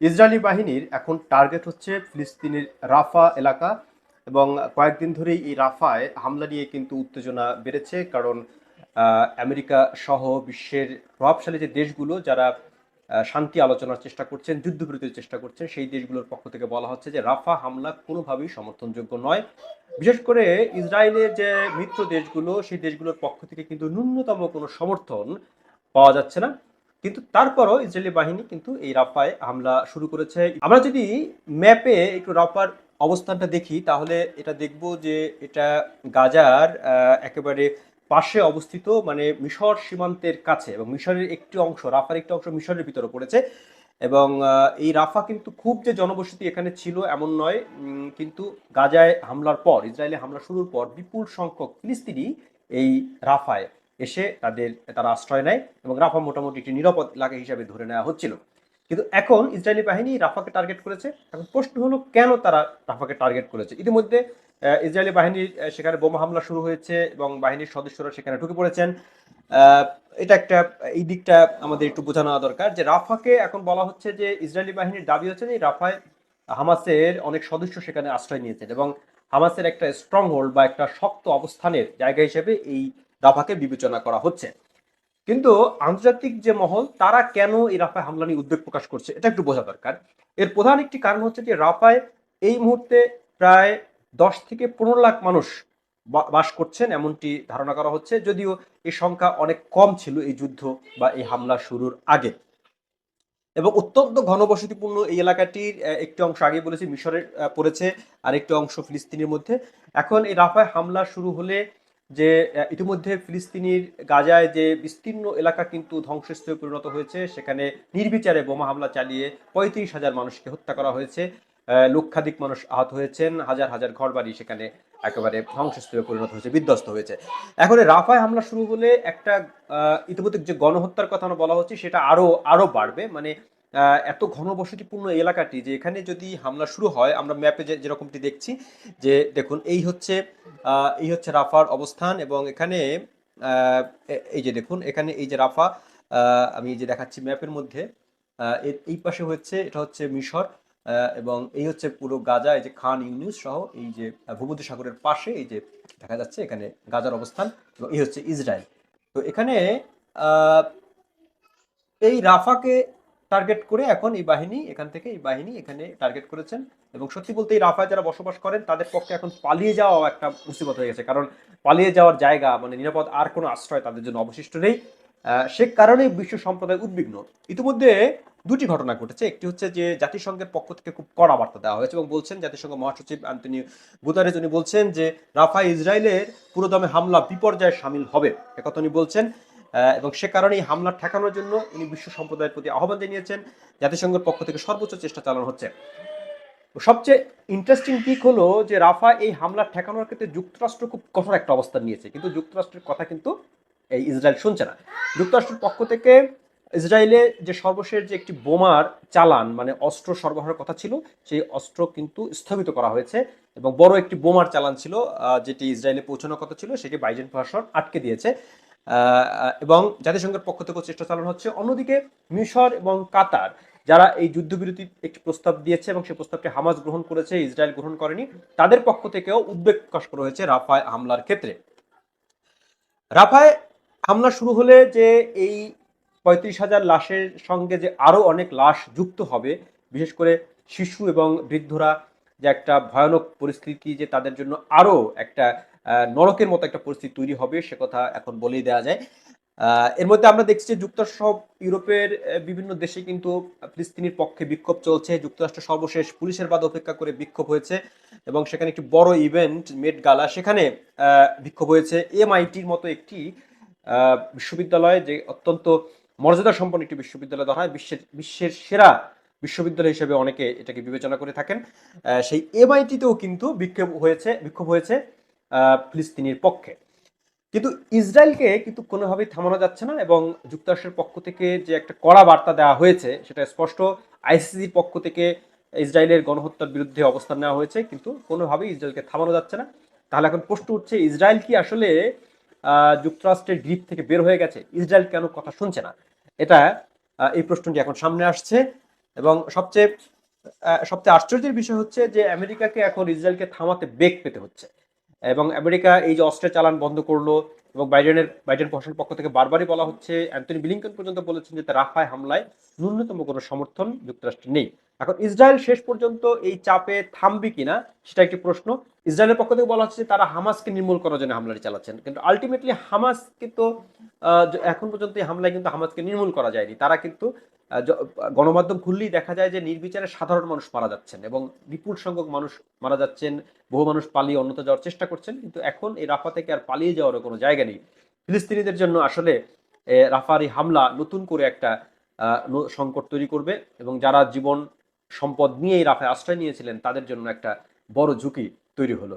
Israeli বাহিনীর এখন target হচ্ছে ফিলিস্তিনের রাফা এলাকা এবং কয়েকদিন ধরেই এই রাফায় হামলা নিয়ে কিন্তু উত্তেজনা বেড়েছে কারণ আমেরিকা সহ বিশ্বের প্রভাবশালী যে দেশগুলো যারা শান্তি আলোচনার চেষ্টা করছেন, যুদ্ধবিরতির চেষ্টা করছেন, সেই দেশগুলোর পক্ষ থেকে বলা হচ্ছে যে রাফা হামলা কোনোভাবেই সমর্থনযোগ্য নয়। বিশেষ করে ইসরায়েলের যে মিত্র দেশগুলো, সেই দেশগুলোর পক্ষ থেকে কিন্তু ন্যূনতম কোনো সমর্থন পাওয়া যাচ্ছে না। কিন্তু তারপরও ইসরায়েলি বাহিনী কিন্তু এই রাফায় হামলা শুরু করেছে। আমরা যদি ম্যাপে একটু রাফার অবস্থানটা দেখি, তাহলে এটা দেখব যে এটা গাজার একেবারে পাশে অবস্থিত মানে মিশর সীমান্তের কাছে এবং মিশরের একটি অংশ, রাফার একটি অংশ মিশরের ভিতরে পড়েছে এবং এই রাফা কিন্তু খুব যে জনবসতি এখানে ছিল এমন নয় কিন্তু গাজায় হামলার পর, ইসরায়েলে হামলা শুরুর পর বিপুল সংখ্যক ফিলিস্তিনি এই রাফায় এসে তাদের, তারা আশ্রয় নেয় এবং রাফা মোটামুটি একটি নিরাপদ এলাকা হিসাবে ধরে নেওয়া হচ্ছিল। কিন্তু এখন ইসরায়েলি বাহিনী রাফাকে টার্গেট করেছে। এখন প্রশ্ন হলো, কেন তারা রাফাকে টার্গেট করেছে? ইতিমধ্যে ইসরায়েলি বাহিনীর সেখানে বোমা হামলা শুরু হয়েছে এবং বাহিনীর সদস্যরা সেখানে ঢুকে পড়েছেন। এটা একটা, এই দিকটা আমাদের একটু বোঝানো দরকার যে রাফাকে এখন বলা হচ্ছে যে ইসরায়েলি বাহিনীর দাবি হচ্ছে যে রাফায় হামাসের অনেক সদস্য সেখানে আশ্রয় নিয়েছেন এবং হামাসের একটা স্ট্রং হোল্ড বা একটা শক্ত অবস্থানের জায়গা হিসেবে এই রাফাকে বিবেচনা করা হচ্ছে। কিন্তু আন্তর্জাতিক যে মহল, তারা কেন এই রাফায় হামলা নিয়ে উদ্বেগ প্রকাশ করছে, এটা একটু বোঝা দরকার। এর প্রধান একটি কারণ হচ্ছে যে রাফায় এই মুহূর্তে প্রায় দশ থেকে পনেরো লাখ মানুষ বাস করছেন, এমনটি ধারণা করা হচ্ছে। যদিও এই সংখ্যা অনেক কম ছিল এই যুদ্ধ বা এই হামলা শুরুর আগে। এবং অত্যন্ত ঘনবসতিপূর্ণ এই এলাকাটির একটি অংশ আগে বলেছি, মিশরের পড়েছে আর একটি অংশ ফিলিস্তিনের মধ্যে। এখন এই রাফায় হামলা শুরু হলে যে ইতিমধ্যে ফিলিস্তিনির গাজায় যে বিস্তীর্ণ এলাকা কিন্তু ধ্বংসস্তূপে পরিণত হয়েছে, সেখানে নির্বিচারে বোমা হামলা চালিয়ে পঁয়ত্রিশ হাজার মানুষকে হত্যা করা হয়েছে। লক্ষাধিক মানুষ আহত হয়েছেন, হাজার হাজার ঘরবাড়ি সেখানে একেবারে ধ্বংসস্তূপে পরিণত হয়েছে, বিধ্বস্ত হয়েছে। এখন রাফায় হামলা শুরু হলে একটা ইতিমধ্যে যে গণহত্যার কথা আমরা বলা হচ্ছে, সেটা আরও আরও বাড়বে। মানে এত ঘনবসতিপূর্ণ এলাকাটি যে এখানে যদি হামলা শুরু হয়, আমরা ম্যাপে যে, যেরকমটি দেখছি, যে দেখুন, এই হচ্ছে এই হচ্ছে রাফার অবস্থান এবং এখানে এই যে দেখুন, এখানে এই যে রাফা আমি এই যে দেখাচ্ছি ম্যাপের মধ্যে এই পাশে হচ্ছে, এটা হচ্ছে মিশর এবং এই হচ্ছে পুরো গাজা, এই যে খান ইউনিস সহ এই যে ভূমধ্য সাগরের পাশে এই যে দেখা যাচ্ছে এখানে গাজার অবস্থান এবং এই হচ্ছে ইসরায়েল। তো এখানে এই রাফাকে টার্গেট করে এখন এই বাহিনী, এখান থেকে এই বাহিনী এখানে টার্গেট করেছেন। এবং সত্যি বলতে এই রাফায় যারা বসবাস করেন, তাদের পক্ষে এখন পালিয়ে যাওয়া একটা মুসিবত হয়ে গেছে। কারণ পালিয়ে যাওয়ার জায়গা মানে নিরাপদ আর কোনো আশ্রয় তাদের জন্য অবশিষ্ট নেই। সে কারণে বিশ্ব সম্প্রদায় উদ্বিগ্ন। ইতিমধ্যে দুটি ঘটনা ঘটেছে। একটি হচ্ছে যে জাতিসংঘের পক্ষ থেকে খুব কড়া বার্তা দেওয়া হয়েছে এবং বলছেন, জাতিসংঘ মহাসচিব আন্তনি গুতারেজ, উনি বলছেন যে রাফা ইসরায়েলের পুরোদমে হামলা বিপর্যয়ে সামিল হবে। একথা উনি বলছেন। এবং সে কারণে এই হামলা ঠেকানোর জন্য উনি বিশ্ব সম্প্রদায়ের প্রতি আহ্বান জানিয়েছেন, জাতিসংঘের পক্ষ থেকে সর্বোচ্চ চেষ্টা চালানো হচ্ছে। সবচেয়ে ইন্টারেস্টিং দিক হলো যে রাফা এই হামলা ঠেকানোর ক্ষেত্রে যুক্তরাষ্ট্র খুব কঠোর একটা অবস্থান নিয়েছে, কিন্তু যুক্তরাষ্ট্রের কথা কিন্তু এই ইসরায়েল শুনছে না। যুক্তরাষ্ট্রের পক্ষ থেকে ইসরায়েলে যে সর্বশেষ যে একটি বোমার চালান মানে অস্ত্র সরবরাহের কথা ছিল, সেই অস্ত্র কিন্তু স্থগিত করা হয়েছে এবং বড় একটি বোমার চালান ছিল যেটি ইসরায়েলে পৌঁছানোর কথা ছিল, সেটি বাইডেন প্রশাসন আটকে দিয়েছে। এবং জাতিসংঘের পক্ষ থেকেও চেষ্টা চালানো হচ্ছে। অন্যদিকে মিশর এবং কাতার, যারা এই যুদ্ধবিরতির একটি প্রস্তাব দিয়েছে এবং সেই প্রস্তাবটি হামাজ গ্রহণ করেছে, ইসরায়েল গ্রহণ করেনি, তাদের পক্ষ থেকেও উদ্বেগ প্রকাশ করা হয়েছে রাফায় হামলার ক্ষেত্রে। রাফায় হামলা শুরু হলে যে এই পঁয়ত্রিশ হাজার লাশের সঙ্গে যে আরও অনেক লাশ যুক্ত হবে, বিশেষ করে শিশু এবং বৃদ্ধরা, যে একটা ভয়ানক পরিস্থিতি যে তাদের জন্য আরও একটা নরকের মতো একটা পরিস্থিতি তৈরি হবে, সে কথা এখন বলেই দেওয়া যায়। এর মধ্যে আমরা দেখছি যে যুক্তরাষ্ট্র, ইউরোপের বিভিন্ন দেশে কিন্তু ফিলিস্তিনির পক্ষে বিক্ষোভ চলছে। যুক্তরাষ্ট্র সর্বশেষ পুলিশের বাদ অপেক্ষা করে বিক্ষোভ হয়েছে এবং সেখানে একটি বড় ইভেন্ট মেট গালা, সেখানে বিক্ষোভ হয়েছে। এমআইটির মতো একটি বিশ্ববিদ্যালয় যে অত্যন্ত মর্যাদা সম্পন্ন একটি বিশ্ববিদ্যালয় ধরা হয়, বিশ্বের বিশ্বের সেরা বিশ্ববিদ্যালয় হিসেবে অনেকে এটাকে বিবেচনা করে থাকেন। সেই এমআইটিতেও কিন্তু বিক্ষোভ হয়েছে বিক্ষোভ হয়েছে। ফিলিস্তিনির পক্ষে। কিন্তু ইসরায়েলকে কিন্তু কোনোভাবেই থামানো যাচ্ছে না এবং যুক্তরাষ্ট্রের পক্ষ থেকে যে একটা কড়া বার্তা দেওয়া হয়েছে, সেটা স্পষ্ট। আইসিসির পক্ষ থেকে ইসরায়েলের গণহত্যার বিরুদ্ধে অবস্থান নেওয়া হয়েছে, কিন্তু কোনোভাবেই ইসরায়েলকে থামানো যাচ্ছে না। তাহলে এখন প্রশ্ন উঠছে, ইসরায়েল কি আসলে যুক্তরাষ্ট্রের গ্রিপ থেকে বের হয়ে গেছে? ইসরায়েল কেন কথা শুনছে না? এটা এই প্রশ্নটি এখন সামনে আসছে এবং সবচেয়ে সবচেয়ে আশ্চর্যের বিষয় হচ্ছে যে আমেরিকাকে এখন ইসরায়েলকে থামাতে বেগ পেতে হচ্ছে। এবং আমেরিকা এই যে অস্ত্রের চালান বন্ধ করল এবং বাইডেনের, বাইডেন প্রশাসনের পক্ষ থেকে বারবারই বলা হচ্ছে, অ্যান্টনি ব্লিংকন পর্যন্ত বলেছেন যে রাফায় হামলায় ন্যূনতম কোনো সমর্থন যুক্তরাষ্ট্রের নেই। এখন ইসরায়েল শেষ পর্যন্ত এই চাপে থামবে কিনা সেটা একটি প্রশ্ন। ইসরায়েলের পক্ষ থেকে বলা হচ্ছে তারা হামাসকে নির্মূল করার জন্য হামলাটি চালাচ্ছেন। কিন্তু আলটিমেটলি হামাস কিন্তু এখন পর্যন্ত এই হামলায় কিন্তু হামাসকে নির্মূল করা যায়নি। তারা কিন্তু গণমাধ্যম খুললেই দেখা যায় যে নির্বিচারে সাধারণ মানুষ মারা যাচ্ছেন এবং বিপুল সংখ্যক মানুষ মারা যাচ্ছেন, বহু মানুষ পালিয়ে অন্যত্র যাওয়ার চেষ্টা করছেন। কিন্তু এখন এই রাফা থেকে আর পালিয়ে যাওয়ার কোনো জায়গা নেই। ফিলিস্তিনিদের জন্য আসলে রাফার হামলা নতুন করে একটা সংকট তৈরি করবে এবং যারা জীবন সম্পদ নিয়ে এই রাফায় আশ্রয় নিয়েছিলেন, তাদের জন্য একটা বড় ঝুঁকি তৈরি হলো।